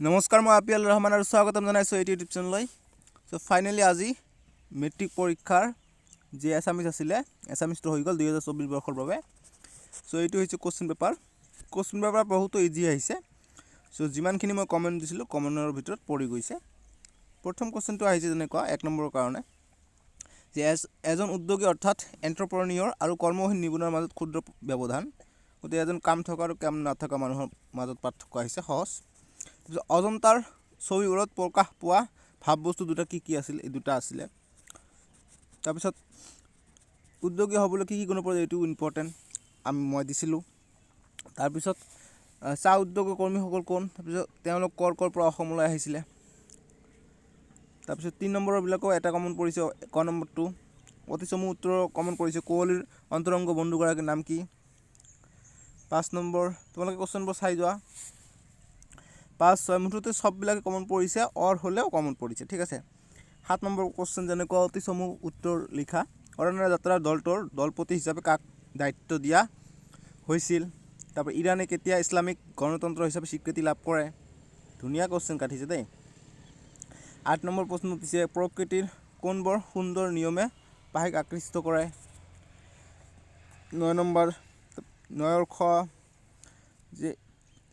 নমস্কাৰ, মই আপিয়াল ৰহমান আৰু স্বাগতম জনাইছোঁ এইটো ইউটিউব চেনেললৈ। চ' ফাইনেলি আজি মেট্ৰিক পৰীক্ষাৰ যি এছামিছ আছিলে এছামিছটো হৈ গ'ল দুহেজাৰ চৌবিছ বৰ্ষৰ বাবে। চ' এইটো হৈছে কুৱেশ্যন পেপাৰ কুৱেশ্যন পেপাৰ বহুতো ইজি আহিছে। চ' যিমানখিনি মই কমেণ্ট দিছিলোঁ কমেণ্টৰ ভিতৰত পৰি গৈছে। প্ৰথম কুৱেশ্যনটো আহিছে যেনেকুৱা, এক নম্বৰৰ কাৰণে। যে এজ, এজন উদ্যোগী অৰ্থাৎ এণ্টাৰপ্ৰনিয়ৰ আৰু কৰ্মহীন নিবনুৱাৰ মাজত ক্ষুদ্ৰ ব্যৱধান। গতিকে এজন কাম থকা আৰু কাম নথকা মানুহৰ মাজত পাৰ্থক্য আহিছে, সহজ। অজন্তাৰ ছবিবোৰত প্ৰকাশ পোৱা ভাৱবস্তু দুটা কি কি আছিল, এই দুটা আছিলে। তাৰপিছত, উদ্যোগী হ'বলৈ কি কি গুণৰ প্ৰয়োজন এইটো ইম্পৰ্টেণ্ট আমি মই দিছিলোঁ। তাৰপিছত চাহ উদ্যোগৰ কৰ্মীসকল কোন? তাৰপিছত, তেওঁলোক ক'ৰ ক'ৰ পৰা অসমলৈ আহিছিলে? তাৰপিছত, তিনি নম্বৰবিলাকো এটা কমন পৰিছে ক নম্বৰটো অতি চমু উত্তৰৰ কমন পৰিছে, কোৱলীৰ অন্তৰংগ বন্ধুগৰাকীৰ নাম কি? পাঁচ নম্বৰ, তোমালোকে কুৱেশ্যনবোৰ চাই যোৱা। পাঁচ ছয় মুঠতে চববিলাকে কমন পৰিছে অৰ হ'লেও কমন পৰিছে ঠিক আছে? সাত নম্বৰ কুৱেশ্যন যেনেকুৱা অতি চমু উত্তৰ লিখা। অৰণ্য যাত্ৰাৰ দলটোৰ দলপতি হিচাপে কাক দায়িত্ব দিয়া হৈছিল? তাৰপৰা, ইৰাণে কেতিয়া ইছলামিক গণতন্ত্ৰ হিচাপে স্বীকৃতি লাভ কৰে? ধুনীয়া কুৱেশ্যন কাটিছে দেই। আঠ নম্বৰ প্ৰশ্ন দিছে প্ৰকৃতিৰ কোনবোৰ সুন্দৰ নিয়মে পাহিক আকৃষ্ট কৰে? নয় নম্বৰ নয়ৰ যে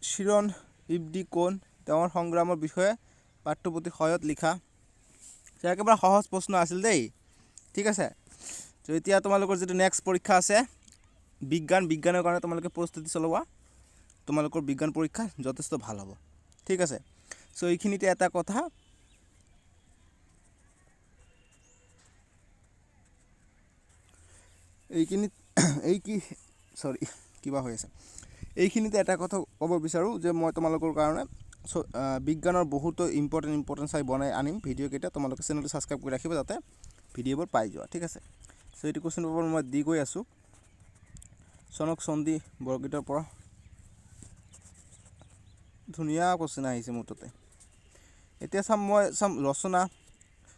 শিৰণ ইবদি কোন তেওঁৰ সংগ্ৰামৰ বিষয়ে পাঠ্যপুথি সহায়ত লিখা। একেবাৰে সহজ প্ৰশ্ন আছিল দেই। ঠিক আছে? তো এতিয়া তোমালোকৰ যিটো নেক্সট পৰীক্ষা আছে, বিজ্ঞান, বিজ্ঞানৰ কাৰণে তোমালোকে প্ৰস্তুতি চলোৱা। তোমালোকৰ বিজ্ঞান পৰীক্ষা যথেষ্ট ভালো হ'ব। ঠিক আছে? চ' এইখিনিতে এটা কথা। এইখিনিত, এই কি চৰি কিবা হৈ আছে। এইখিনিতে এটা কথা ক'ব বিচাৰোঁ যে মই তোমালোকৰ কাৰণে বিজ্ঞানৰ বহুতো ইম্পৰ্টেণ্ট ইম্পৰ্টেণ্ট চাই বনাই আনিম ভিডিঅ'কেইটা তোমালোকে চেনেলটো ছাবস্ক্ৰাইব কৰি ৰাখিবা যাতে ভিডিঅ'বোৰ পাই যোৱা, ঠিক আছে? চ' এইটো কুৱেশ্যন পেপাৰ মই দি গৈ আছোঁ। চনক চন্দী বৰগীতৰ পৰা। ধুনীয়া কুৱেশ্যন আহিছে মোৰ তাতে। এতিয়া চাম, মই চাম, ৰচনা।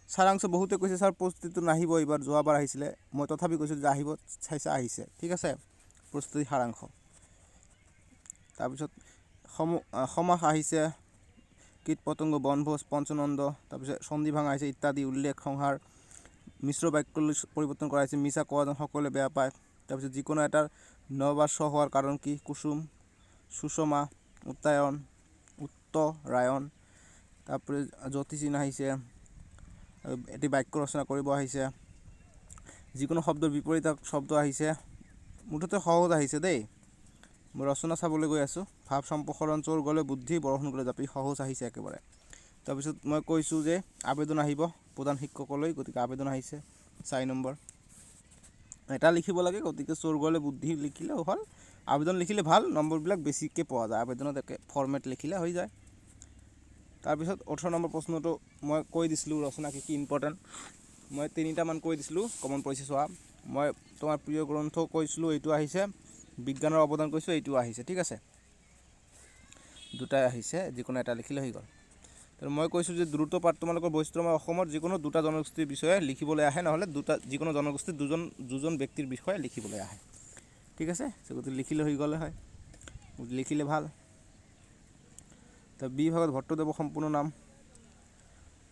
সাৰাংশ বহুতে কৈছে, ছাৰ, প্ৰস্তুতিটো নাহিব, এইবাৰ যোৱাবাৰ আহিছিলে। মই তথাপি কৈছোঁ যে আহিব, চাইছা, আহিছে। ঠিক আছে? প্ৰস্তুতি সাৰাংশ। তাৰপিছত সম সমাস আহিছে, কীট পতংগ, বনভোজ, পঞ্চনন্দ, তাৰপিছত সন্ধি ভাঙা আহিছে, ইত্যাদি, উল্লেখ, সংহাৰ, মিশ্ৰ বাক্যলৈ পৰিৱৰ্তন কৰা হৈছে মিছা কোৱা সকলোৱে বেয়া পায়। তাৰপিছত যিকোনো এটাৰ ন বা ছ হোৱাৰ কাৰণ কি? কুসুম, সুষমা, উত্তায়ন, উত্তৰায়ণ তাৰপৰি জ্যোতিষীন আহিছে এটি বাক্য ৰচনা কৰিব আহিছে। যিকোনো শব্দৰ বিপৰীত শব্দ আহিছে, মুঠতে সহজ আহিছে দেই। মই ৰচনা চাবলৈ গৈ আছোঁ। ভাৱ সম্প্ৰসাৰণ চোৰ গ'লে বুদ্ধি বৰষুণ গ'লে জাপি সহজ আহিছে একেবাৰে। তাৰপিছত মই কৈছোঁ যে, আবেদন আহিব। প্ৰধান শিক্ষকলৈ, গতিকে আবেদন আহিছে। চাৰি নম্বৰ। এটা লিখিব লাগে, গতিকে চোৰ গ'লে বুদ্ধি লিখিলেও হ'ল। আবেদন লিখিলে ভালো, নম্বৰবিলাক বেছিকৈ পোৱা যায়। আবেদনত একে ফৰ্মেট লিখিলে হৈ যায়। তাৰপিছত ওঠৰ নম্বৰ প্ৰশ্নটো মই কৈ দিছিলোঁ, ৰচনা কি কি ইম্পৰ্টেণ্ট মই তিনিটামান কৈ দিছিলোঁ কমন পৰিছে চোৱা মই তোমাৰ প্ৰিয় গ্ৰন্থ কৈছিলোঁ, এইটো আহিছে। বিজ্ঞানৰ অৱদান কৈছোঁ এইটো আহিছে, ঠিক আছে? দুটাই আহিছে, যিকোনো এটা লিখিলে হৈ গ'ল। মই কৈছোঁ যে দ্ৰুত পাঠ তোমালোকৰ বৈচিত্ৰময় অসমৰ যিকোনো দুটা জনগোষ্ঠীৰ বিষয়ে লিখিবলৈ আহে, নহ'লে দুটা, যিকোনো জনগোষ্ঠীৰ দুজন দুজন ব্যক্তিৰ বিষয়ে লিখিবলৈ আহে। ঠিক আছে? গতিকে লিখিলে হৈ গ'লে হয়। লিখিলে ভালো। তো বি ভাগত ভট্টদেৱৰ সম্পূৰ্ণ নাম।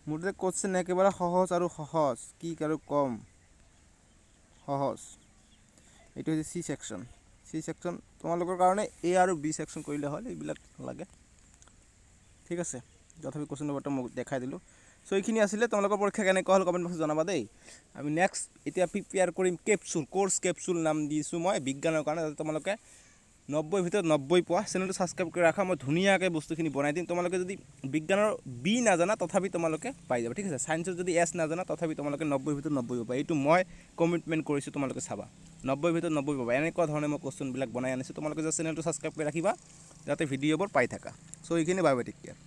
মোৰ তাতে কোশ্চেন একেবাৰে সহজ আৰু সহজ, কি আৰু কম? সহজ। এইটো হৈছে চি ছেকশ্যন। চি ছেকশ্যন তোমালোকৰ কাৰণে এ আৰু বি ছেকশ্যন কৰিলে হ'ল, এইবিলাক নালাগে। ঠিক আছে, তথাপি কুৱেশ্যন নম্বৰটো মোক দেখাই দিলোঁ। চ' এইখিনি আছিলে, তোমালোকৰ পৰীক্ষা কেনেকুৱা হ'ল কমেণ্ট বক্সত জনাবা দেই। আমি নেক্সট এতিয়া প্ৰিপেয়াৰ কৰিম কেপচুল কোৰ্চ কেপচুল নাম দিছোঁ মই, বিজ্ঞানৰ কাৰণে, যাতে তোমালোকে নব্বৈৰ ভিতৰত নব্বৈ পোৱা, চেনেলটো ছাবস্ক্ৰাইব কৰি ৰাখা, মই ধুনীয়াকৈ বস্তুখিনি বনাই দিম। তোমালোকে যদি বিজ্ঞানৰ বি নাজানা, তথাপি তোমালোকে পাই যাবা, ঠিক আছে? ছায়েন্সত যদি এছ নাজানা, তথাপি তোমালোকে নব্বৈৰ ভিতৰত নব্বৈ পাবা। এইটো মই কমিটমেণ্ট কৰিছোঁ তোমালোকে চাবা। নব্বৈৰ ভিতৰত নব্বৈ পাবা। এনেকুৱা ধৰণে মই কুৱেশ্যনবিলাক বনাই আনিছোঁ। তোমালোকে যে চেনেলটো ছাবস্ক্ৰাইব কৰি ৰাখিবা, যাতে ভিডিঅ'বোৰ পাই থাকা। চ' এইখিনি বাই কেয়াৰ